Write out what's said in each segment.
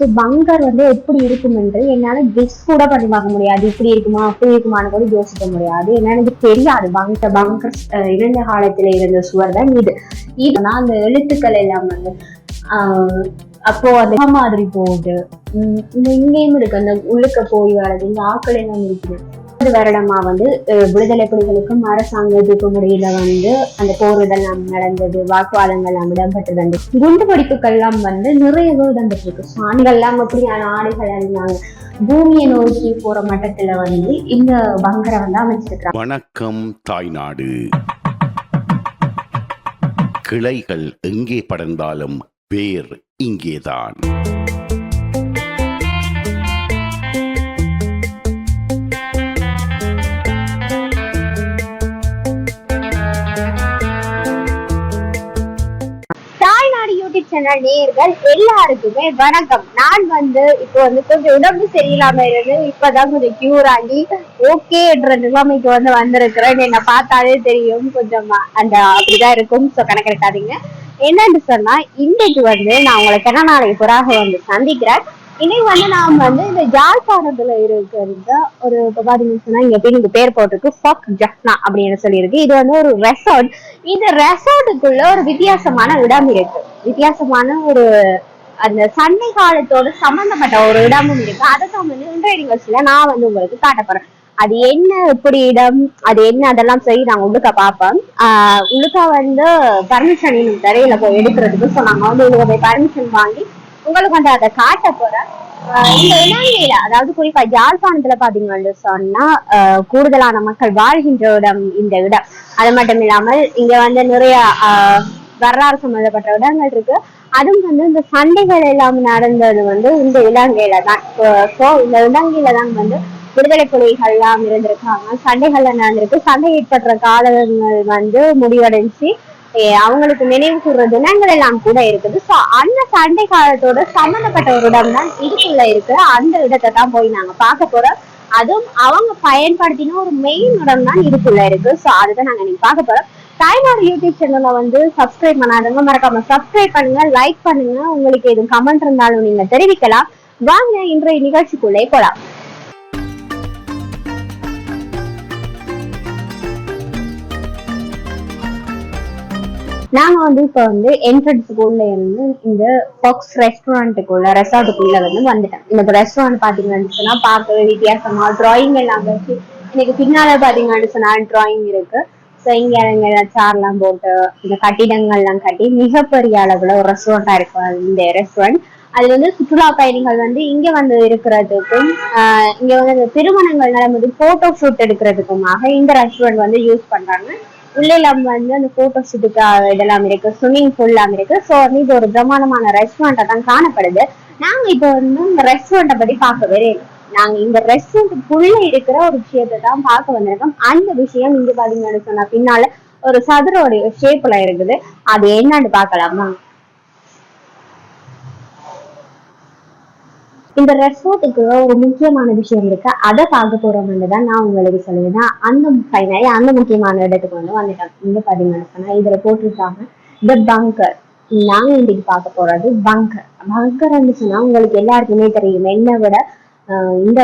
So பங்கர் வந்து எப்படி இருக்கும் என்று என்னால கெஸ் கூட பண்ணி பார்க்க முடியாது. இப்படி இருக்குமா அப்படி இருக்குமான்னு கூட யோசிக்க முடியாது. ஏன்னா எனக்கு தெரியாது. பங்கர் பங்கர் இருந்த காலத்துல இருந்த சுவர் தான் இது இதுனா அந்த எழுத்துக்கள் எல்லாம் வந்து ஆஹ், அப்போ அது மாதிரி போகுது. இந்த இங்கேயும் இருக்கு. அந்த உள்ளுக்க போய் வர்றது இந்த ஆக்கள் எல்லாம் இருக்குது. ஒரு வருடமா வந்து விடுதலை புலிகளுக்கும் அரசாங்கத்துக்கும் இடையில வந்து அந்த போர் இதெல்லாம் நடந்தது வாக்குவாதங்கள் எல்லாம் இடம்பெற்றது அந்த குண்டு வெடிப்புகள்லாம் வந்து நிறையவே இடம்பெற்றிருக்கு. ஆண்கள்லாம் எல்லாம் அப்படியான ஆடைகள் அணிந்தாங்க. பூமியை நோக்கி போற மட்டத்துல வந்து இந்த பங்கரை வந்து அமைச்சிருக்கிறாங்க. வணக்கம் தாய்நாடு கிளைகள் எங்கே படர்ந்தாலும் வேர் இங்கேதான். சேனல் நேயர்கள் எல்லாருக்குமே வணக்கம். நான் வந்து இப்போ வந்து கொஞ்சம் உடம்பு சரியில்லாம இருந்து இப்பதான் கொஞ்சம் கியூர் ஆகி ஓகேன்ற நிலைமைக்கு வந்து வந்திருக்கிறேன். என்ன பார்த்தாலே தெரியும் கொஞ்சம். அந்த அப்படிதான் இருக்கும். ஸோ கணக்கெடுக்காதீங்க. என்னன்னு சொன்னா இன்னைக்கு வந்து நான் உங்களை கிண நாளைக்கு புறாக வந்து சந்திக்கிறேன். இன்னைக்கு வந்து நாம் வந்து இந்த யாழ்ப்பாணத்துல இருக்கிற ஒரு இப்போ இங்க போய் நீங்க பேர் போட்டிருக்கு. ஃபக் ஜஃப்னா அப்படின்னு சொல்லியிருக்கு. இது வந்து ஒரு ரெசார்ட் இந்த ரெசார்ட்டுக்குள்ள ஒரு வித்தியாசமான இடம் இருக்கு. வித்தியாசமான ஒரு அந்த சண்டை காலத்தோட சம்பந்தப்பட்ட ஒரு இடமும் இருக்கு. அதை தான் வந்து இன்றைய நிகழ்ச்சியில நான் வந்து உங்களுக்கு காட்ட போறேன். அது என்ன எப்படி இடம் அது என்ன அதெல்லாம் சொல்லி நாங்க உள்ளுக்கா பார்ப்போம் ஆஹ் உள்ளுக்க வந்து பர்மிஷன் இன்னும் தரையில போய் எடுக்கிறதுக்கு ஸோ நாங்க வந்து உள்ள போய் பர்மிஷன் வாங்கி உங்களுக்கு வந்து அதை காட்ட போறேன். இந்த இலங்கையில அதாவது குறிப்பா யாழ்ப்பாணத்துல பாத்தீங்கன்னு சொன்னா கூடுதலான மக்கள் வாழ்கின்ற இடம் இந்த இடம். அது மட்டும் இல்லாமல் இங்க வந்து நிறைய ஆஹ் வரலாறு சம்பந்தப்பட்ட இடங்கள் இருக்கு. அதுவும் வந்து இந்த சண்டைகள் எல்லாம் நடந்தது வந்து இந்த இலங்கையில தான். ஸோ இந்த இலங்கையில தான் வந்து விடுதலை புலிகள் எல்லாம் இருந்திருக்காங்க. சண்டைகள்ல நடந்திருக்கு. சண்டை ஏற்படுற காலங்கள் வந்து முடிவடைஞ்சு அவங்களுக்கு நினைவு கூறுற தினங்கள் எல்லாம் கூட இருக்குது. ஸோ அந்த சண்டை காலத்தோட சம்பந்தப்பட்ட ஒரு இடம் தான் இதுக்குள்ள இருக்கு அந்த இடத்தை தான் போய் நாங்க பார்க்க போறோம். அதுவும் அவங்க பயன்படுத்தின ஒரு மெயின் இடம் தான் இதுக்குள்ள இருக்கு. ஸோ அதுதான் நாங்க நீங்க பார்க்க போறோம். தாய்மார் யூடியூப் சேனலை வந்து சப்ஸ்கிரைப் பண்ணாதவங்க மறக்காம சப்ஸ்கிரைப் பண்ணுங்க லைக் பண்ணுங்க. உங்களுக்கு எதுவும் கமெண்ட் இருந்தாலும் நீங்க தெரிவிக்கலாம். வாங்க இன்றைய நிகழ்ச்சிக்குள்ளே போலாம். நாங்க வந்து இப்ப வந்து என்ட்ரன்ஸுக்குள்ள இருந்து இந்த பாக்ஸ் ரெஸ்டாரண்ட்டுக்குள்ள ரெசார்ட்டுக்குள்ள வந்து வந்துட்டேன் இந்த ரெஸ்டாரண்ட் பாத்தீங்கன்னா பார்க்கவே வித்தியாசமா டிராயிங் எல்லாம் வச்சு இன்னைக்கு பின்னால பாத்தீங்கன்னு சொன்னா டிராயிங் இருக்கு. ஸோ இங்க இங்க சார்லாம் போட்டு இந்த கட்டிடங்கள்லாம் கட்டி மிகப்பெரிய அளவுல ஒரு ரெஸ்டாரண்டா இருக்கும் இந்த ரெஸ்டாரண்ட் அது வந்து சுற்றுலா பயணிகள் வந்து இங்க வந்து இருக்கிறதுக்கும் இங்க வந்து இந்த திருமணங்கள் நடந்தது போட்டோ ஷூட் எடுக்கிறதுக்குமாக இந்த ரெஸ்டாரண்ட் வந்து யூஸ் பண்றாங்க. உள்ளிலம் வந்து அந்த போட்டோ ஷூட்டுக்கு இதெல்லாம் இருக்கு ஸ்விம்மிங் பூல்லாம் இருக்கு. ஸோ வந்து இது ஒரு பிரம்மாண்டமான ரெஸ்டாரண்டா தான் காணப்படுது. நாங்க இப்போ வந்து இந்த ரெஸ்டாரண்ட்டை பத்தி பார்க்கவே இல்லை. நாங்க இந்த ரெஸ்டாரண்ட்டுக்குள்ள இருக்கிற ஒரு விஷயத்தை தான் பார்க்க வந்திருக்கோம். அந்த விஷயம் இங்க பாத்தீங்கன்னு சொன்னா பின்னால ஒரு சதுரோட ஷேப்ல இருக்குது. அது என்னன்னு பார்க்கலாமா? இந்த ரெசார்ட்டுக்கு ஒரு முக்கியமான விஷயம் இருக்கு. அதை பார்க்க போறோம்னு தான் நான் உங்களுக்கு சொல்லுவேன். அந்த ஃபைனலி அந்த முக்கியமான இடத்துக்கு வந்து வந்துட்டோம் இங்க பாத்தீங்கன்னா சொன்னா இதுல போட்டிருக்காங்க த பங்கர் நாங்க இன்னைக்கு பார்க்க போறது பங்கர் பங்கர் சொன்னா உங்களுக்கு எல்லாருக்குமே தெரியும். என்னை விட ஆஹ் இந்த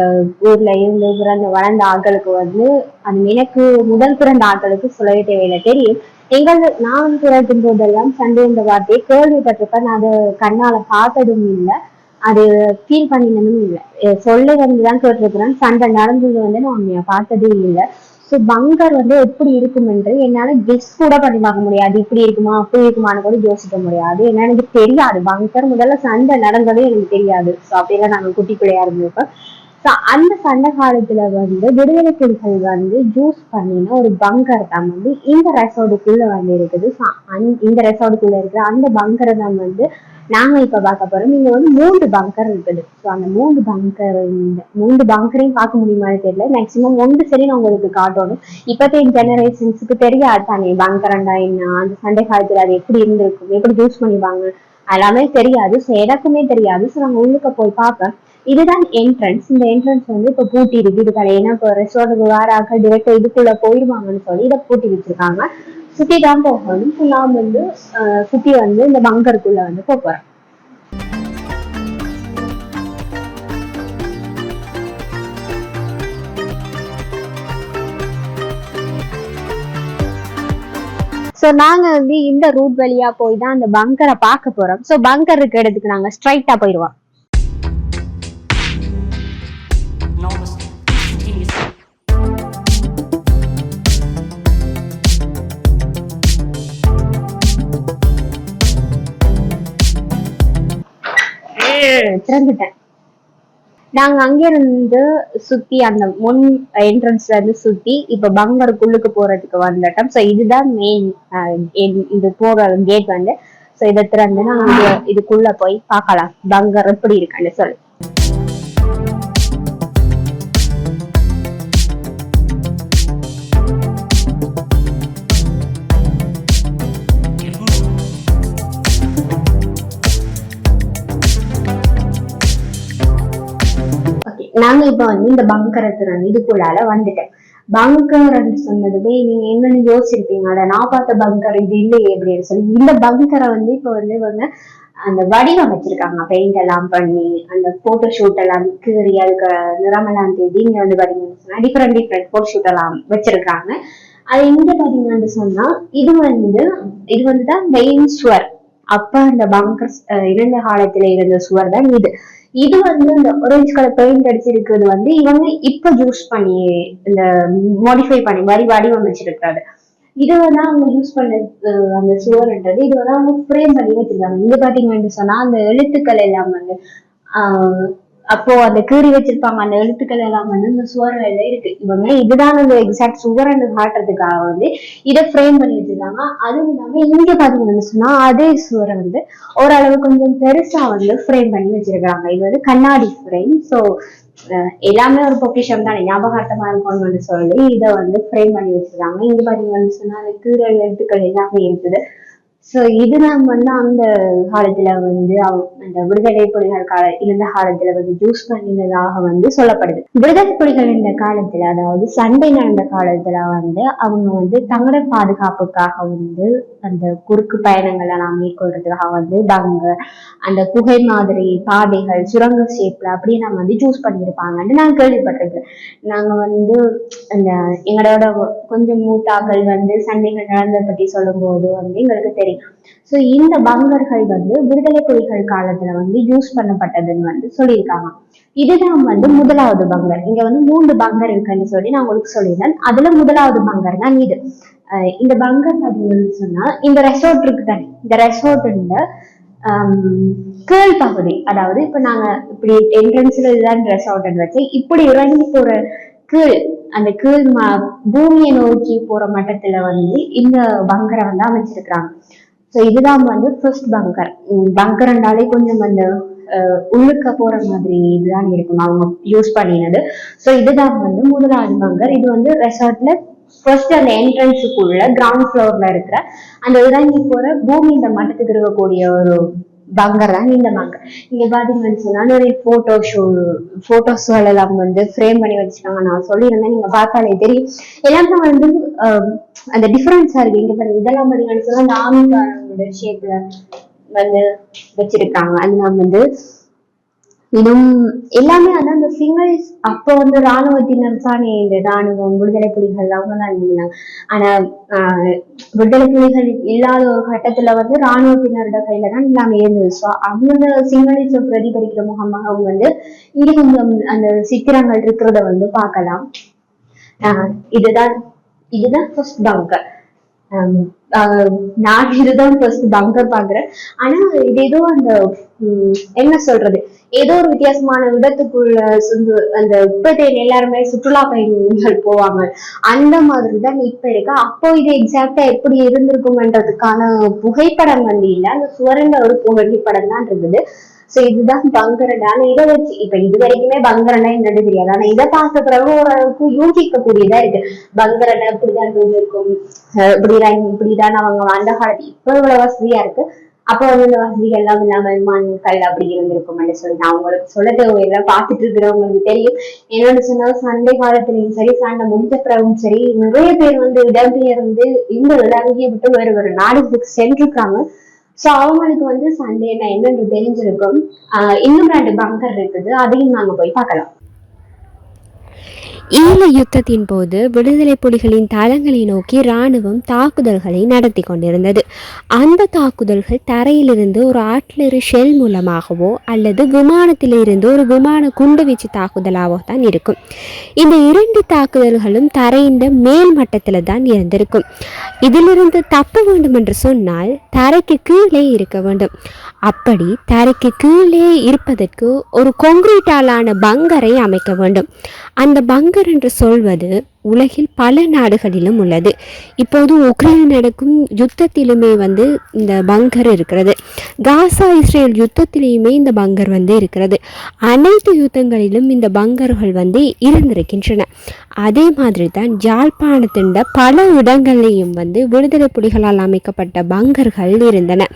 ஆஹ் ஊர்ல இருந்து பிறந்த வளர்ந்த ஆட்களுக்கு வந்து அது எனக்கு முதல் பிறந்த ஆட்களுக்கு சொல்லவே தேவையில்லை. தெரியும். எங்கள் நான் பிறக்கும் போதெல்லாம் சண்டை இந்த வார்த்தையை கேள்விப்பட்டிருப்பேன். நான் அதை கண்ணால பார்த்ததும் இல்லை. அது ஃபீல் பண்ணினதும் இல்லை. சொல்ல வந்து தான் கேட்டிருக்கிறேன். சண்டை நடந்தது வந்து நான் உண்மையை பார்த்ததே இல்லை. ஸோ பங்கர் வந்து எப்படி இருக்கும் என்று என்னால கெஸ் கூட பண்ணி பார்க்க முடியாது. இப்படி இருக்குமா அப்படி இருக்குமான்னு கூட யோசிக்க முடியாது. ஏன்னா எனக்கு தெரியாது. பங்கர் முதல்ல சண்டை நடந்ததே எனக்கு தெரியாது. ஸோ அப்படியெல்லாம் நாங்கள் குட்டி பிள்ளையா இருந்திருப்போம் ஸோ அந்த சண்டை காலத்துல வந்து விடுதலை புலிகள் வந்து ஜூஸ் பண்ணின ஒரு பங்கர் தான் வந்து இந்த ரெசார்ட்டுக்குள்ள வந்து இருக்குது. So, இந்த ரெசார்ட்டுக்குள்ள இருக்கிற அந்த பங்கரை தான் வந்து நாங்க இப்ப பார்க்க போறோம். இங்க வந்து மூன்று பங்கர் இருக்குது. ஸோ அந்த மூன்று பங்கர் இந்த மூன்று பங்கரையும் பார்க்க முடியுமான்னு தெரியல. மேக்சிமம் ஒன்று சரி நான் உங்களுக்கு காட்டணும். இப்போதைய ஜெனரேஷன்ஸுக்கு தெரியாது தானே பங்கரண்டா என்ன அந்த சண்டை காலத்துல அது எப்படி இருந்திருக்கும் எப்படி யூஸ் பண்ணிப்பாங்க எல்லாமே தெரியாது. ஸோ எனக்குமே தெரியாது. ஸோ நாங்க உள்ளுக்க போய் பார்ப்பேன். இதுதான் என்ட்ரன்ஸ் இந்த என்ட்ரன்ஸ் வந்து இப்போ பூட்டி இருக்கு. இது ஏன்னா இப்போ ரெஸ்டாரண்ட்டுக்கு வாராக்க டிரெக்டாக இதுக்குள்ள போயிருவாங்கன்னு சொல்லி இதை பூட்டி வச்சிருக்காங்க. சுற்றி தான் போகணும். ஃபுல்லாக வந்து சுத்தி வந்து இந்த பங்கருக்குள்ள வந்து போகிறோம் ஸோ நாங்கள் வந்து இந்த ரூட் வழியாக போய் தான் அந்த பங்கரை பார்க்க போகிறோம் ஸோ பங்கர் இருக்க இடத்துக்கு நாங்கள் ஸ்ட்ரைட்டாக போயிடுவோம். திறந்துட்டேன். நாங்க அங்கிருந்து சுத்தி அந்த முன் என்ட்ரன்ஸ்ல இருந்து சுத்தி இப்ப பங்கருக்குள்ளுக்கு போறதுக்கு வந்துட்டோம். சோ இதுதான் மெயின் இது போற கேட் வந்து. சோ இதை திறந்து நாங்க இதுக்குள்ள போய் பார்க்கலாம். பங்கர் எப்படி இருக்குன்னு சொல்லி. நாங்க வந்து இந்த பங்கரை திறந்து இதுக்குள்ளால வந்துட்டேன். பங்கர் சொன்னதுமே நீங்க என்னன்னு யோசிச்சிருப்பீங்க. அட நான் பார்த்த பங்கர் இது இல்லையே அப்படின்னு சொல்லி இந்த பங்கரை வந்து இப்ப வந்து இவங்க அந்த வடிவமைச்சிருக்காங்க. பெயிண்ட் எல்லாம் பண்ணி அந்த போட்டோ ஷூட் எல்லாம் கீறி அதுக்கு நிறமெல்லாம் தேடி இங்க வந்து பாத்தீங்கன்னா டிஃப்ரெண்ட் டிஃப்ரெண்ட் போட்டோ ஷூட் எல்லாம் வச்சிருக்காங்க. அது இங்க பாத்தீங்கன்னு சொன்னா இது வந்து இது வந்து தான் மெயின் சுவர். அப்ப அந்த பங்கர் இருந்த காலத்துல இருந்த சுவர் தான் இது. இது வந்து இந்த ஒரேஞ்ச் கலர் பெயிண்ட் அடிச்சிருக்கிறது வந்து இவங்க இப்ப யூஸ் பண்ணி இந்த மாடிஃபை பண்ணி மாதிரி வடிவமைச்சிருக்காரு இது வந்து அவங்க யூஸ் பண்ண அந்த சுவர்ன்றது இது வந்து அவங்க ஃப்ரேம் பண்ணி வச்சிருக்காங்க. இங்க பாத்தீங்கன்னு சொன்னா அந்த எழுத்துக்கள் எல்லாம் வந்து ஆஹ் அப்போ அந்த கீறி வச்சிருப்பாங்க அந்த எழுத்துக்கள் எல்லாம் வந்து இந்த சுவர்ல இருக்கு. இவங்க இதுதான் அந்த எக்ஸாக்ட் சுவரன்னு காட்டுறதுக்காக வந்து இதை ஃப்ரேம் பண்ணி வச்சிருக்காங்க. அதுவும் இல்லாம இங்க பாத்தீங்கன்னு சொன்னா அதே சுவரை வந்து ஓரளவு கொஞ்சம் பெருசா வந்து ஃப்ரேம் பண்ணி வச்சிருக்காங்க. இது வந்து கண்ணாடி ஃப்ரேம் ஸோ எல்லாமே ஒரு பொக்கிஷம் தானே. ஞாபகார்த்தமா இருக்கும்னு சொல்லி இதை வந்து ஃப்ரேம் பண்ணி வச்சிருக்காங்க. இங்க பாத்தீங்கன்னு சொன்னா அந்த கீரை எழுத்துக்கள் எல்லாமே இருக்குது. ஸோ இதுதான் வந்து அந்த காலத்துல வந்து அவங்க அந்த விடுதலை புலிகள் கால இருந்த காலத்துல வந்து யூஸ் பண்ணினதாக வந்து சொல்லப்படுது. விடுதலை புலிகள் இந்த காலத்துல அதாவது சண்டை நடந்த காலத்துல வந்து அவங்க வந்து தங்களோட பாதுகாப்புக்காக வந்து அந்த குறுக்கு பயணங்கள் எல்லாம் மேற்கொள்றதுக்காக வந்து பங்க அந்த குகை மாதிரி பாதைகள் சுரங்க ஷேப்ல அப்படியே நம்ம வந்து சூஸ் பண்ணியிருப்பாங்கன்னு நான் கேள்விப்பட்டிருக்கேன். நாங்க வந்து அந்த எங்களோட கொஞ்சம் மூத்தாக்கள் வந்து சண்டைகள் நடந்ததை பத்தி சொல்லும்போது வந்து எங்களுக்கு தெரியும். ஸோ இந்த பங்கர்கள் வந்து விடுதலை புலிகள் காலத்துல வந்து யூஸ் பண்ணப்பட்டதுன்னு வந்து சொல்லியிருக்காங்க. இதுதான் வந்து முதலாவது பங்கர். இங்க வந்து மூன்று பங்கர் இருக்குன்னு சொல்லி நான் உங்களுக்கு சொல்லியிருந்தேன். அதுல முதலாவது பங்கர் தான் இது இந்த பங்கர் அப்படின்னு சொன்னா இந்த ரெசார்ட் இருக்கு தானே? இந்த ரெசார்ட்ல கீழ் பகுதி. அதாவது இப்ப நாங்க இப்படி என்ட்ரன்ஸ்ல இதுதான் ரெசார்ட் வச்சு இப்படி இறங்கி போற கீழ் அந்த கீழ் மா பூமியை நோக்கி போற மட்டத்துல வந்து இந்த பங்கரை வந்து அமைச்சிருக்கிறாங்க. ஸோ இதுதான் வந்து ஃபர்ஸ்ட் பங்கர். பங்கர்ன்றாலே கொஞ்சம் அந்த உழுக்க போற மாதிரி இதுதான் இருக்கும்? அவங்க யூஸ் பண்ணினது. ஸோ இதுதான் வந்து முதலாவது பங்கர். இது வந்து ரெசார்ட்ல ஃபர்ஸ்ட் அந்த என்ட்ரன்ஸுக்குள்ள கிரவுண்ட் ஃப்ளோர்ல இருக்கிற அந்த இறங்கி போற பூமி இந்த மட்டத்துக்கு இருக்கக்கூடிய ஒரு பங்கர்? நீங்க இந்த நீங்க பாத்தீங்கன்னு சொன்னா நிறைய போட்டோ ஷூ போட்டோஸ்கள் எல்லாம் வந்து ஃப்ரேம் பண்ணி வச்சிருக்காங்க. நான் சொல்லியிருந்தேன். நீங்க பார்த்தாலே தெரியும். எல்லாமே வந்து அந்த டிஃபரன்ஸா இருக்கு. இங்க பாருங்க. இதெல்லாம் பாத்தீங்கன்னு சொன்னா அந்த ஷேப்ல வந்து வச்சிருக்காங்க. அதெல்லாம் வந்து இன்னும் எல்லாமே அதான் அந்த சிங்கிள்ஸ் அப்போ வந்து ராணுவத்தினர் தானே இந்த ராணுவம் விடுதலை புலிகள் அவங்க தான் இருந்தாங்க ஆனா ஆஹ், விடுதலை புலிகள் இல்லாத ஒரு கட்டத்துல வந்து ராணுவத்தினரோட கையில தான் எல்லாமே இருந்தது. ஸோ அவங்க சிங்களீஸை பிரதிபலிக்கிற முகமாக வந்து இங்க கொஞ்சம் அந்த சித்திரங்கள் இருக்கிறத வந்து பார்க்கலாம். ஆஹ், இதுதான் இதுதான் ஃபர்ஸ்ட் பங்கர் நான் இதுதான் ஃபர்ஸ்ட் பங்கர் பாக்குறேன் ஆனா இது ஏதோ அந்த உம், என்ன சொல்றது? ஏதோ ஒரு வித்தியாசமான விபத்துக்குள்ள சுந்து அந்த இப்ப எல்லாருமே சுற்றுலா பயணிகள் போவாங்க. அந்த மாதிரி தான் இப்ப இருக்கு. அப்போ இது எக்ஸாக்டா எப்படி இருந்திருக்கும்ன்றதுக்கான புகைப்படம் வந்து இல்லை அந்த சுவரங்க ஒரு புகைப்படம் தான் இருந்தது. சோ இதுதான் பங்கரண்டா ஆனா இதை வச்சு இப்ப இது வரைக்குமே பங்கரண்டா என்னன்னு தெரியாது. ஆனா இதை பார்த்த பிறகு ஓரளவுக்கு யூகிக்க கூடியதா இருக்கு பங்கரண்டா இப்படிதான் இருக்கும் இப்படிதான் இப்படிதான் அவங்க அந்த காலத்து இப்ப இவ்வளவு வசதியா இருக்கு. அப்ப வந்து இந்த வசதிகள் எல்லாம் இல்லாம மண்கள் அப்படி இருந்திருக்கும் சொல்லி நான் உங்களுக்கு சொல்ல தேவையில்லை பார்த்துட்டு இருக்கிறவங்களுக்கு தெரியும். என்னன்னு சொன்னா சண்டை காலத்திலையும் சரி சண்டை முடிஞ்ச பிறகும் சரி நிறைய பேர் வந்து இடம்பெயர்ந்து இந்த இலங்கையை விட்டு வேறு ஒரு நாடுகளுக்கு சென்றிருக்காங்க. சோ அவங்களுக்கு வந்து சண்டேனா என்னன்னு தெரிஞ்சிருக்கும். ஆஹ் இன்னும் ரெண்டு பங்கர் இருக்குது. அதையும் நாங்க போய் பார்க்கலாம். ஈழ யுத்தத்தின் போது விடுதலை புலிகளின் தளங்களை நோக்கி இராணுவம் தாக்குதல்களை நடத்தி கொண்டிருந்தது. அந்த தாக்குதல்கள் தரையிலிருந்து ஒரு ஆட்லரி ஷெல் மூலமாகவோ அல்லது விமானத்திலிருந்து ஒரு விமான குண்டுவீச்சு தாக்குதலாகவோ தான் இருக்கும். இந்த இரண்டு தாக்குதல்களும் தரையின் மேல் மட்டத்தில் தான் இருந்திருக்கும். இதிலிருந்து தப்ப வேண்டும் என்று சொன்னால் தரைக்கு கீழே இருக்க வேண்டும். அப்படி தரைக்கு கீழே இருப்பதற்கு ஒரு கொங்கிரீட்டாலான பங்கரை அமைக்க வேண்டும். அந்த பங்கர் என்று சொல்வது உலகில் பல நாடுகளிலும் உள்ளது. இப்போது உக்ரைன் நடக்கும் யுத்தத்திலுமே வந்து இந்த பங்கர் இருக்கிறது. காசா இஸ்ரேல் யுத்தத்திலேயுமே இந்த பங்கர் வந்து இருக்கிறது. அனைத்து யுத்தங்களிலும் இந்த பங்கர்கள் வந்து இருந்திருக்கின்றன. அதே மாதிரி தான் ஜாழ்ப்பாணத்தின் பல இடங்கள்லையும் வந்து விடுதலை புலிகளால் அமைக்கப்பட்ட பங்கர்கள் இருந்தன.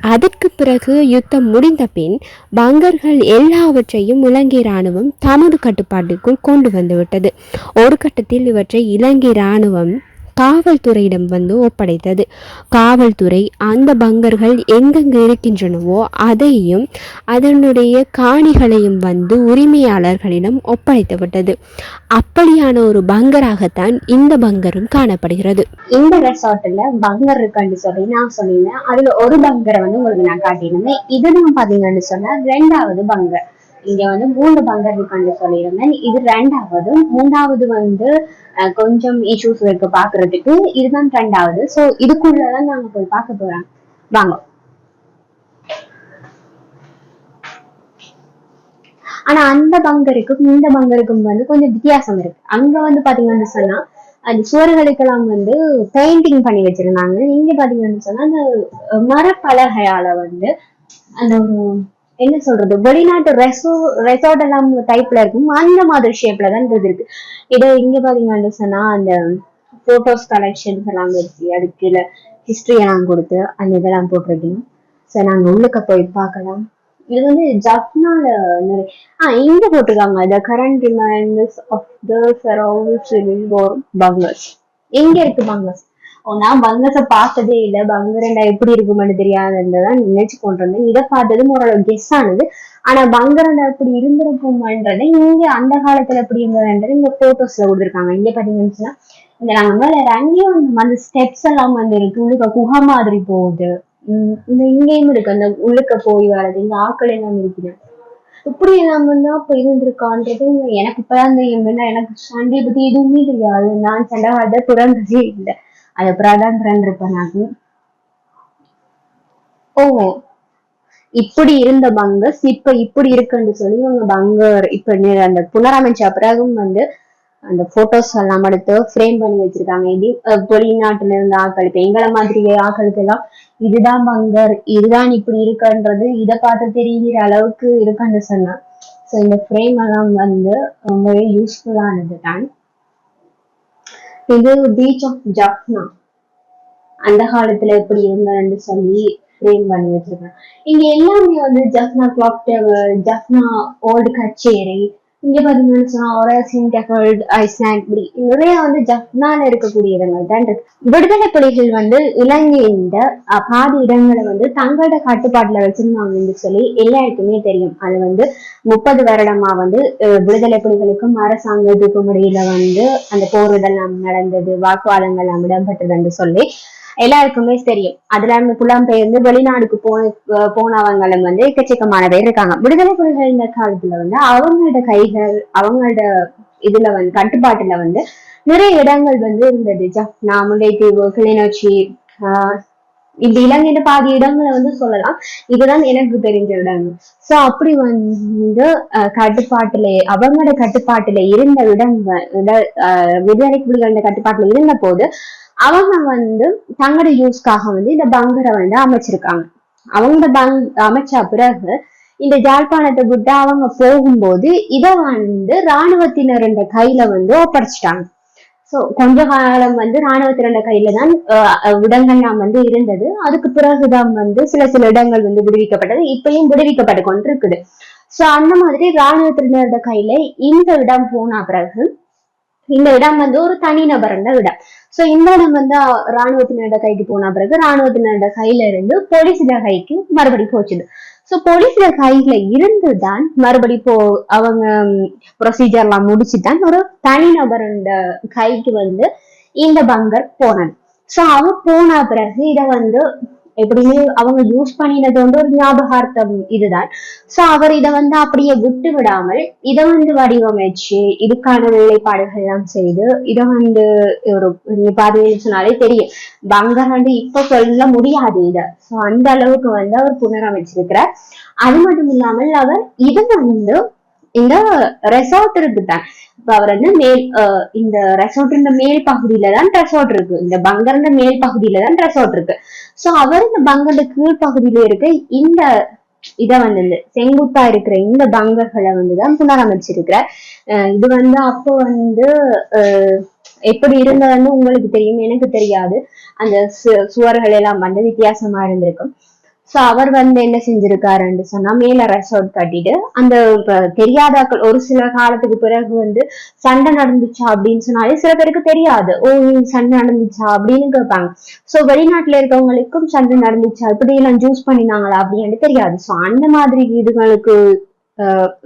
அதற்கு பிறகு யுத்தம் முடிந்த பின் பங்கர்கள் எல்லாவற்றையும் இலங்கை இராணுவம் தமது கட்டுப்பாட்டுக்குள் கொண்டு வந்துவிட்டது ஒரு கட்டத்தில் இவற்றை இலங்கை இராணுவம் காவல்துறையிடம் வந்து ஒப்படைத்தது. காவல்துறை அந்த பங்கர்கள் எங்கெங்கு இருக்கின்றனவோ அதையும் அதனுடைய காணிகளையும் வந்து உரிமையாளர்களிடம் ஒப்படைத்து விட்டது. அப்படியான ஒரு பங்கராகத்தான் இந்த பங்கரும் காணப்படுகிறது. இந்த ரெசார்ட்ல பங்கர் இருக்குன்னு சொல்லி நான் சொல்லியிருந்தேன் அதுல ஒரு பங்கரை வந்து உங்களுக்கு நான் காட்டியிருந்தேன் இதுதான் பாத்தீங்கன்னு சொன்னா ரெண்டாவது பங்கர். இங்க வந்து மூணு பங்கர் இருக்குன்னு சொல்லியிருந்தேன். இது ரெண்டாவது மூணாவது வந்து கொஞ்சம் இஷ்யூஸ் இருக்கு பாக்குறதுக்கு. இதுதான் ரெண்டாவது. சோ இதுக்குள்ளதான் நாங்க போய் பார்க்க போறோம். வாங்க. ஆனா அந்த பங்கருக்கும் இந்த பங்கருக்கும் வந்து கொஞ்சம் வித்தியாசம் இருக்கு. அங்க வந்து பாத்தீங்கன்னு சொன்னா அந்த சுவர்களுக்கெல்லாம் வந்து பெயிண்டிங் பண்ணி வச்சிருந்தாங்க. இங்க பாத்தீங்கன்னு சொன்னா அந்த மரப்பலகையால வந்து அந்த ஒரு என்ன சொல்றது? வெளிநாட்டு ரெசோ ரெசார்ட் எல்லாம் டைப்ல இருக்கும். அந்த மாதிரி ஷேப்ல தான் இது இருக்கு. இது இங்க பாத்தீங்கன்னா சொன்னா அந்த போட்டோஸ் கலெக்ஷன்ஸ் எல்லாம் இருக்கு அதுக்கு கீழே ஹிஸ்டரி எல்லாம் கொடுத்து அந்த இதெல்லாம் போட்டிருக்கீங்க. சரி நாங்க உள்ளுக்க போய் பார்க்கலாம். இது வந்து ஜப்னால நிறைய ஆ இங்க போட்டிருக்காங்க. The current reminders of the surround bunkers எங்க இருக்கு பங்கர்ஸ் நான் பங்கர்ஸை பார்த்ததே இல்லை. பங்கரண்டா எப்படி இருக்குமென்னு தெரியாதுன்றதான் நினைச்சு கொண்டிருந்தேன். இதை பார்த்ததும் ஓரளவு கெஸ் ஆனது. ஆனா பங்கரண்டா எப்படி இருந்திருக்கும்ன்றதை இங்க அந்த காலத்துல எப்படி இருந்ததுன்றது இங்க போட்டோஸ்ல கொடுத்துருக்காங்க. இங்க பாத்தீங்கன்னு சொன்னா இந்த நாங்க மேல அங்கேயும் அந்த ஸ்டெப்ஸ் எல்லாம் வந்து இருக்கு. உள்ளுக்க குகை மாதிரி போகுது. உம் இந்த இங்கேயும் இருக்கு. அந்த உள்ளுக்க போய் வர்றது இங்க ஆக்கள் எல்லாம் இருக்குது. இப்படி எல்லாம் வந்து அப்ப இருந்திருக்கான்றது எனக்கு இப்பதான் தெரியும். எனக்கு சண்டை பத்தி எதுவுமே தெரியாது. நான் சண்டை வாட பிறந்ததே இல்லை. அது அப்புறம் தான் பிறந்திருப்பேன் நான் ஓ இப்படி இருந்த பங்கஸ் இப்ப இப்படி இருக்குன்னு சொல்லி இவங்க பங்கர் இப்ப அந்த புனரமைச்ச பிறகும் வந்து அந்த போட்டோஸ் எல்லாம் எடுத்து ஃப்ரேம் பண்ணி வச்சிருக்காங்க. இது வெளிநாட்டுல இருந்த ஆட்கள் இப்ப எங்களை மாதிரி ஆட்களுக்கு எல்லாம் இதுதான் பங்கர் இதுதான் இப்படி இருக்குன்றது இதை பார்த்து தெரிகிற அளவுக்கு இருக்குன்னு சொன்னா ஸோ இந்த ஃப்ரேம் எல்லாம் வந்து ரொம்பவே யூஸ்ஃபுல்லானது தான் இது பீச் ஆஃப் ஜாஃப்னா அந்த காலத்துல எப்படி இருந்ததுன்னு சொல்லி ஃப்ரேம் பண்ணி வச்சிருக்காங்க இங்க எல்லாமே வந்து Jaffna clock tower Jaffna old Kachcheri இங்க பாத்தீங்கன்னு சொன்னா ஒரேசின் டெஃபர்ட் ஐஸ்லாண்ட் இப்படி நிறைய வந்து ஜப்னால இருக்கக்கூடிய இடங்கள் தான் இருக்கு. விடுதலை புலிகள் வந்து இலங்கையில பாதி இடங்களை வந்து தங்களோட கட்டுப்பாட்டுல வச்சிருந்தாங்கன்னு சொல்லி எல்லாருக்குமே தெரியும். அது வந்து முப்பது வருடமா வந்து அஹ், விடுதலை புலிகளுக்கும் அரசாங்கத்துக்கும் இடையில வந்து அந்த போர் நடந்தது வாக்குவாதங்கள் எல்லாம் இடம்பெற்றதுன்னு சொல்லி எல்லாருக்குமே தெரியும். அதுல இருந்து புலம்பெயர்ந்து வெளிநாடுக்கு போன போனவங்களும் வந்து எக்கச்சக்கமான பேர் இருக்காங்க. விடுதலை புலிகள் இந்த காலத்துல வந்து அவங்களோட கைகள் அவங்களோட இதுல வந்து கட்டுப்பாட்டுல வந்து நிறைய இடங்கள் வந்து இருந்தது. ஜப்னா முல்லைத்தீவு கிளிநொச்சி இந்த இலங்கையில பாதி இடங்களை வந்து சொல்லலாம். இதுதான் எனக்கு தெரிஞ்ச இடங்கள் சோ அப்படி வந்து கட்டுப்பாட்டுல அவங்களோட கட்டுப்பாட்டுல இருந்த இடம் வ- அஹ், விடுதலை புலிகளோட கட்டுப்பாட்டுல இருந்த போது அவங்க வந்து தங்களோட யூஸ்க்காக வந்து இந்த பங்கரை வந்து அமைச்சிருக்காங்க. அவங்க பங் அமைச்ச பிறகு இந்த ஜாழ்ப்பாணத்தை விட்டு அவங்க போகும்போது இத வந்து இராணுவத்தினர் கையில வந்து ஒப்படைச்சிட்டாங்க. ஸோ கொஞ்ச காலம் வந்து இராணுவத்தினோட கையில தான் அஹ், அஹ், வந்து இருந்தது. அதுக்கு பிறகுதான் வந்து சில சில இடங்கள் வந்து விடுவிக்கப்பட்டது. இப்பயும் விடுவிக்கப்பட்டு கொண்டிருக்குது. சோ அந்த மாதிரி இராணுவத்தினரோட கையில இந்த இடம் போன பிறகு இந்த இடம் வந்து ஒரு தனிநபரோட இடம். சோ இந்த இடம் வந்து ராணுவத்தினரோட கைக்கு போன பிறகு ராணுவத்தினரோட கையில இருந்து போலீஸோட கைக்கு மறுபடி போச்சுது. சோ போலீஸ்ல கையில இருந்துதான் மறுபடி போ அவங்க ப்ரொசீஜர் எல்லாம் முடிச்சுதான் ஒரு தனிநபரோட கைக்கு வந்து இந்த பங்கர் போனது. சோ அவன் போன பிறகு இத வந்து எப்படின்னு அவங்க யூஸ் பண்ணினது வந்து ஒரு ஞாபகார்த்தம் இதுதான். சோ அவர் இதை வந்து அப்படியே விட்டு விடாமல் இதை வந்து வடிவமைச்சு இதுக்கான வேலைப்பாடுகள் எல்லாம் செய்து இதை வந்து ஒரு நீங்க பாத்தீங்கன்னு சொன்னாலே தெரியும். பங்கர் வந்து இப்ப சொல்ல முடியாது இத. சோ அந்த அளவுக்கு வந்து அவர் புனரமைச்சிருக்கிறார். அது மட்டும் இல்லாமல் அவர் இது வந்து இந்த ரெசார்ட் இருக்குதான். அவர் வந்து மேல் இந்த ரெசார்ட் மேல் பகுதியில தான் ரெசார்ட் இருக்கு. இந்த பங்கர்ன்ற மேல் பகுதியில தான் ரெசார்ட் இருக்கு. சோ அவர் இந்த பங்கர்ல கீழ் பகுதியில இருக்க இந்த இத வந்து இந்த செங்குத்தா இருக்கிற இந்த பங்கர்களை வந்துதான் புனரமைச்சிருக்கிறார். அஹ் இது வந்து அப்போ வந்து அஹ் எப்படி இருந்ததுன்னு உங்களுக்கு தெரியும் எனக்கு தெரியாது. அந்த சு- சுவர்கள் எல்லாம் வந்து வித்தியாசமா இருந்திருக்கும். சோ அவர் வந்து என்ன செஞ்சிருக்காருன்னு சொன்னா மேல ரெசார்ட் கட்டிட்டு அந்த தெரியாதாக்கள் ஒரு சில காலத்துக்கு பிறகு வந்து சண்டை நடந்துச்சா அப்படின்னு சொன்னாலே சில பேருக்கு தெரியாது. ஓ சண்டை நடந்துச்சா அப்படின்னு கேட்பாங்க. சோ வெளிநாட்டுல இருக்கவங்களுக்கும் சண்டை நடந்துச்சா? இப்படி எல்லாம் ஜூஸ் பண்ணினாங்களா அப்படின்னு தெரியாது. சோ அந்த மாதிரி இதுகளுக்கு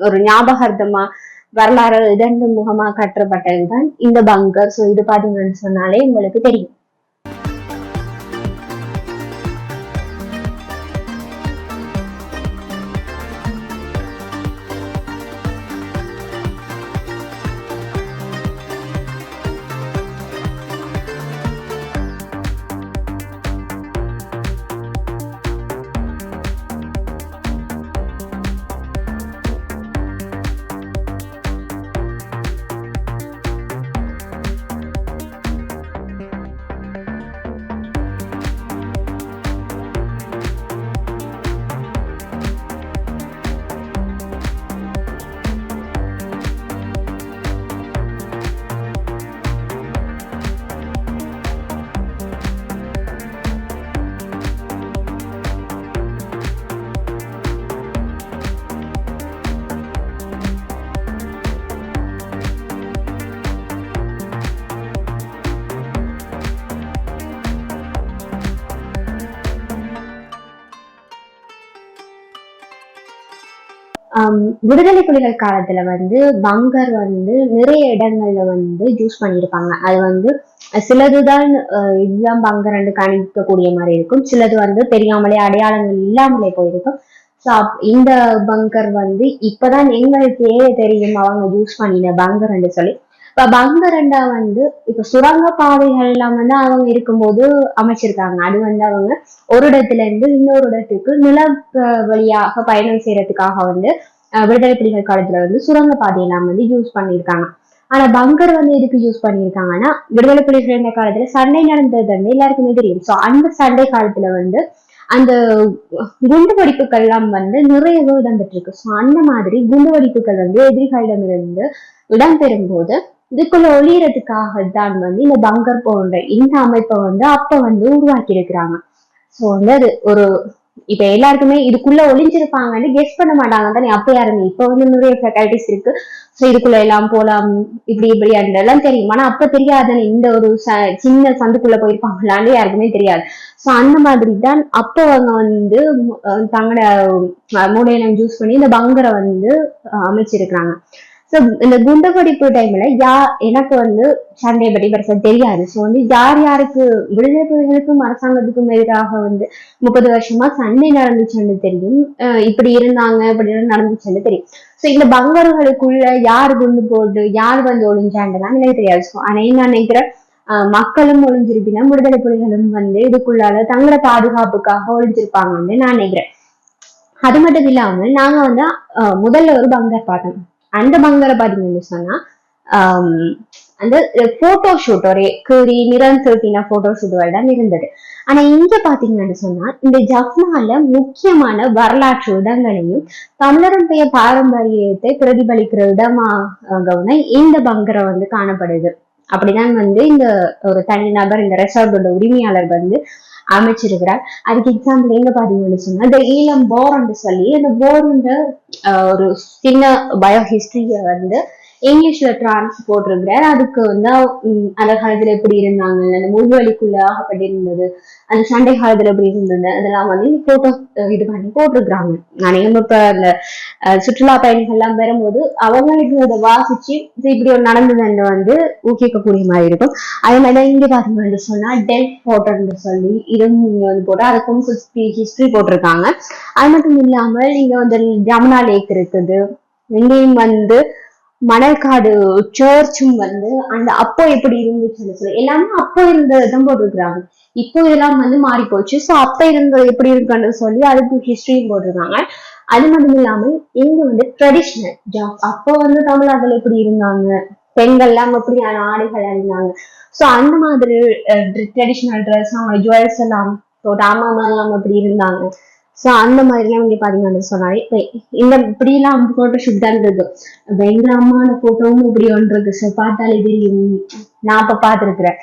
ஒரு ஞாபகார்த்தமா வரலாறு இதன் முகமா கட்டப்பட்டதுதான் இந்த பங்கர் சோ இது பாத்தீங்கன்னு சொன்னாலே உங்களுக்கு தெரியும். விடுதலை புலிகள் காலத்துல வந்து பங்கர் வந்து நிறைய இடங்கள்ல வந்து யூஸ் பண்ணியிருப்பாங்க. அது வந்து சிலதுதான் இதுதான் பங்கர் கணிக்கக்கூடிய மாதிரி இருக்கும். சிலது வந்து தெரியாமலே அடையாளங்கள் இல்லாமலே போயிருக்கும். ஸோ இந்த பங்கர் வந்து இப்பதான் எங்களுக்கே தெரியும் அவங்க யூஸ் பண்ணின பங்கர்ன்னு சொல்லி. இப்ப பங்கரண்டா வந்து இப்ப சுரங்க பாதைகள் எல்லாம் வந்து அவங்க இருக்கும்போது அமைச்சிருக்காங்க. அது வந்து அவங்க ஒரு இடத்துல இருந்து இன்னொரு இடத்துக்கு நில வழியாக பயணம் செய்யறதுக்காக வந்து அஹ் விடுதலை புலிகள் காலத்துல வந்து சுரங்க பாதையெல்லாம் வந்து யூஸ் பண்ணியிருக்காங்க. ஆனா பங்கர் வந்து எதுக்கு யூஸ் பண்ணியிருக்காங்கன்னா விடுதலை புலிகள் இந்த காலத்துல சண்டை நடந்தது வந்து எல்லாருக்குமே தெரியும். சோ அந்த சண்டை காலத்துல வந்து அந்த குண்டு வெடிப்புகள் எல்லாம் வந்து நிறையவே இடம்பெற்றிருக்கு. ஸோ அந்த மாதிரி குண்டு வெடிப்புகள் வந்து எதிரிகளிடமிருந்து இடம்பெறும் போது இதுக்குள்ள ஒளியறதுக்காக தான் வந்து இந்த பங்கர் போன்ற இந்த அமைப்பை வந்து அப்ப வந்து உருவாக்கி இருக்கிறாங்க ஸோ வந்து அது ஒரு இப்ப எல்லாருக்குமே இதுக்குள்ள ஒளிஞ்சிருப்பாங்கன்னு கெஸ் பண்ண மாட்டாங்க. தானே அப்ப யாருமே இப்ப வந்து நிறைய ஃபெக்கல்டிஸ் இருக்கு. ஸோ இதுக்குள்ள எல்லாம் போலாம் இப்படி இப்படி எல்லாம் தெரியும். ஆனா அப்ப தெரியாதுன்னு இந்த ஒரு ச- சின்ன சந்துக்குள்ள போயிருப்பாங்களான்னு யாருக்குமே தெரியாது. ஸோ அந்த மாதிரி தான் அப்போ அவங்க வந்து தங்களோட மூடையெல்லாம் ஜூஸ் பண்ணி இந்த பங்கரை வந்து அமைச்சிருக்கிறாங்க. ஸோ இந்த குண்டுவெடிப்பு டைம்ல யா எனக்கு வந்து சண்டை பற்றி பெருசா தெரியாது. ஸோ வந்து யார் யாருக்கு விடுதலை புலிகளுக்கும் அரசாங்கத்துக்கும் எதிராக வந்து முப்பது வருஷமா சண்டை நடந்துச்சுன்னு தெரியும். இப்படி இருந்தாங்க இப்படி நடந்துச்சுன்னு தெரியும். ஸோ இந்த பங்கர்களுக்குள்ள யார் குண்டு போட்டு யார் வந்து ஒளிஞ்சாண்டுலாம் எனக்கு தெரியாது. ஸோ ஆனால் நான் நினைக்கிறேன் மக்களும் ஒளிஞ்சிருப்பினா விடுதலை புலிகளும் வந்து இதுக்குள்ளால தங்களோட பாதுகாப்புக்காக ஒளிஞ்சிருப்பாங்கன்னு நான் நினைக்கிறேன். அது மட்டும் இல்லாமல் நாங்க வந்து அஹ், முதல்ல ஒரு பங்கர் பார்த்தோம் அந்த பங்கரை பாத்தீங்கன்னு சொன்னா அந்த போட்டோ ஷூட் ஒரு கீறி நிறம் திருத்தின போட்டோ ஷூட்டுகள் தான் இருந்தது. ஆனா இங்க பாத்தீங்கன்னு சொன்னா இந்த ஜப்னால முக்கியமான வரலாற்று இடங்களையும் தமிழருடைய பாரம்பரியத்தை பிரதிபலிக்கிற இடமாகவுமே இந்த பங்கரை வந்து காணப்படுது. அப்படிதான் வந்து இந்த ஒரு தனி நபர் இந்த ரெசார்ட்டோட உரிமையாளர் வந்து அமைச்சிருக்கிறார். அதுக்கு எக்ஸாம்பிள் எங்க பாத்தீங்கன்னு சொன்னா இந்த ஈழம் போர்ன்னு சொல்லி அந்த போர்ன்ற ஒரு சின்ன பயோ ஹிஸ்டரிய வந்து இங்கிலீஷ்ல டிரான்ஸ் போட்டிருக்கிறார். அதுக்கு வந்து அந்த காலத்துல எப்படி இருந்தாங்க அந்த முள்வலிக்குள்ள ஆகப்பட்டிருந்தது. அந்த சண்டை காலத்துல எப்படி இருந்தது அதெல்லாம் வந்து போட்டோ இது பண்ணி போட்டிருக்கிறாங்க. அநேகம் இப்ப அந்த சுற்றுலா பயணிகள் எல்லாம் வரும்போது அவங்களுக்கு அதை வாசிச்சு இப்படி ஒரு நடந்ததுன்னு வந்து ஊக்கிக்கக்கூடிய மாதிரி இருக்கும். அதே மாதிரி இங்க பாத்தீங்கன்னு சொன்னா டெல் போட்டோன்னு சொல்லி இதுவும் இங்க வந்து போட்டு அதுக்கும் ஹிஸ்டரி போட்டிருக்காங்க. அது மட்டும் இல்லாமல் இங்க வந்து ஜமுனா லேக் இருக்குது. இங்கேயும் வந்து மணல்காடு சர்ச்சும் வந்து அந்த அப்போ எப்படி இருந்துச்சுன்னு சொல்லி எல்லாமே அப்போ இருந்ததுதான் போட்டிருக்கிறாங்க. இப்போ இதெல்லாம் வந்து மாறி போச்சு ஸோ அப்ப இருந்தது எப்படி இருக்குன்னு சொல்லி அதுக்கு ஹிஸ்டரியும் போட்டிருக்காங்க. அது மட்டும் இல்லாமல் இங்க வந்து ட்ரெடிஷ்னல் ஜாப் அப்போ வந்து தமிழ்நாட்டில் எப்படி இருந்தாங்க? பெண்கள்லாம் எப்படியான ஆடைகள் அணிந்தாங்க? ஸோ அந்த மாதிரி ட்ரெடிஷ்னல் ட்ரெஸ் அவங்க ஜுவல்ஸ் எல்லாம் போட்டு மாதிரி மாதிரிலாம் எப்படி இருந்தாங்க? ஸோ அந்த மாதிரிலாம் இங்க பாத்தீங்கன்னு சொன்னாலே இந்த இந்த இப்படிலாம் போட்டோ ஷூட் தான் இருக்கு இப்ப எங்க போட்டோவும் இப்படி ஒன்று இருக்கு ஸோ பார்த்தாலே தெரியும். நான் இப்ப பார்த்துருக்குறேன்.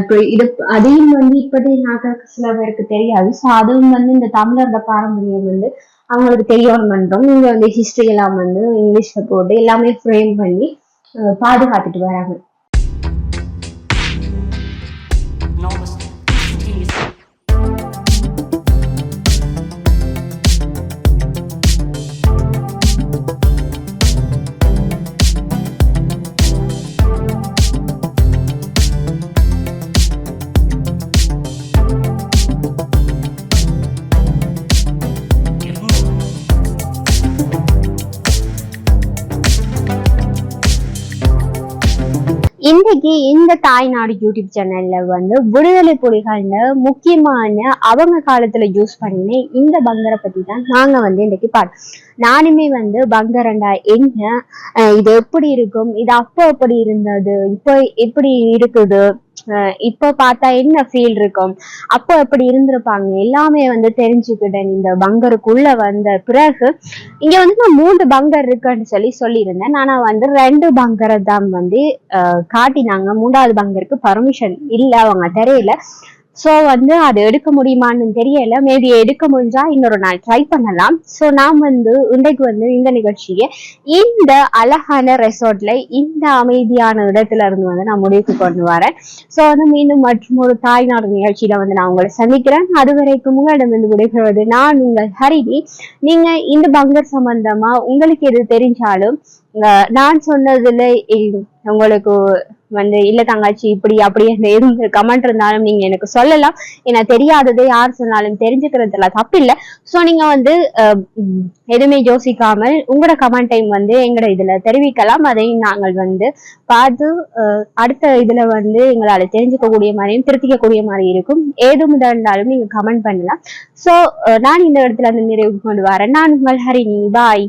இப்போ இது அதையும் வந்து இப்போதைய நாட்களுக்கு சில பேருக்கு தெரியாது. ஸோ அதுவும் வந்து இந்த தமிழரோட பாரம்பரியம் வந்து அவங்களுக்கு தெரியணும் பண்றோம் இங்க வந்து ஹிஸ்டரி எல்லாம் வந்து இங்கிலீஷ்ல போட்டு எல்லாமே ஃப்ரேம் பண்ணி பாதுகாத்துட்டு வராங்க. இன்னைக்கு இந்த தாய்நாடு யூடியூப் சேனல்ல வந்து விடுதலை புலிகள்னு முக்கியமான அவங்க காலத்துல யூஸ் பண்ணி இந்த பங்கரை பத்தி தான் நாங்க வந்து இன்னைக்கு பார்த்தோம் நானுமே வந்து பங்கரண்டா என்ன இது எப்படி இருக்கும் இது அப்போ எப்படி இருந்தது இப்போ எப்படி இருக்குது இப்போ பார்த்தா என்ன ஃபீல் இருக்கும்? அப்போ எப்படி இருந்திருப்பாங்க? எல்லாமே வந்து தெரிஞ்சுக்கிட்டேன் இந்த பங்கருக்குள்ள வந்த பிறகு. இங்க வந்து நான் மூன்று பங்கர் இருக்குன்னு சொல்லி சொல்லியிருந்தேன். ஆனா வந்து ரெண்டு பங்கரை தான் வந்து காட்டினாங்க. மூன்றாவது பங்கருக்கு பர்மிஷன் இல்ல அவங்க தெரியல. சோ வந்து அது எடுக்க முடியுமான்னு தெரியல. மேபி எடுக்க முடிஞ்சா இன்னொரு நாள் ட்ரை பண்ணலாம். சோ நான் வந்து இன்றைக்கு வந்து இந்த நிகழ்ச்சியை இந்த அழகான ரெசார்ட்ல இந்த அமைதியான இடத்துல இருந்து வந்து நான் முடிவுக்கு கொண்டு வரேன். சோ வந்து மீண்டும் மற்றும் ஒரு தாய்நாடு நிகழ்ச்சியில வந்து நான் உங்களை சந்திக்கிறேன். அது வரைக்கும் உங்களிடம் வந்து விடைபெறுவது நான் உங்கள் ஹரிணி நீங்க இந்த பங்கர் சம்பந்தமா உங்களுக்கு எது தெரிஞ்சாலும் நான் சொன்னதுல உங்களுக்கு வந்து இல்ல தங்காச்சி இப்படி அப்படி எதுவும் கமெண்ட் இருந்தாலும் நீங்க எனக்கு சொல்லலாம். ஏன்னா தெரியாதது யார் சொன்னாலும் தெரிஞ்சுக்கிறதுல இல்ல. சோ நீங்க வந்து எதுவுமே யோசிக்காமல் உங்களோட கமெண்ட் டைம் வந்து எங்களோட இதுல தெரிவிக்கலாம். அதையும் நாங்கள் வந்து பார்த்து அடுத்த இதுல வந்து எங்களால தெரிஞ்சுக்கக்கூடிய மாதிரியும் திருத்திக்கக்கூடிய மாதிரி இருக்கும். ஏது இருந்தாலும் நீங்க கமெண்ட் பண்ணலாம். சோ நான் இந்த இடத்துல வந்து நிறைவு கொண்டு வரேன். நான் உங்கள் ஹரிணி. பாய்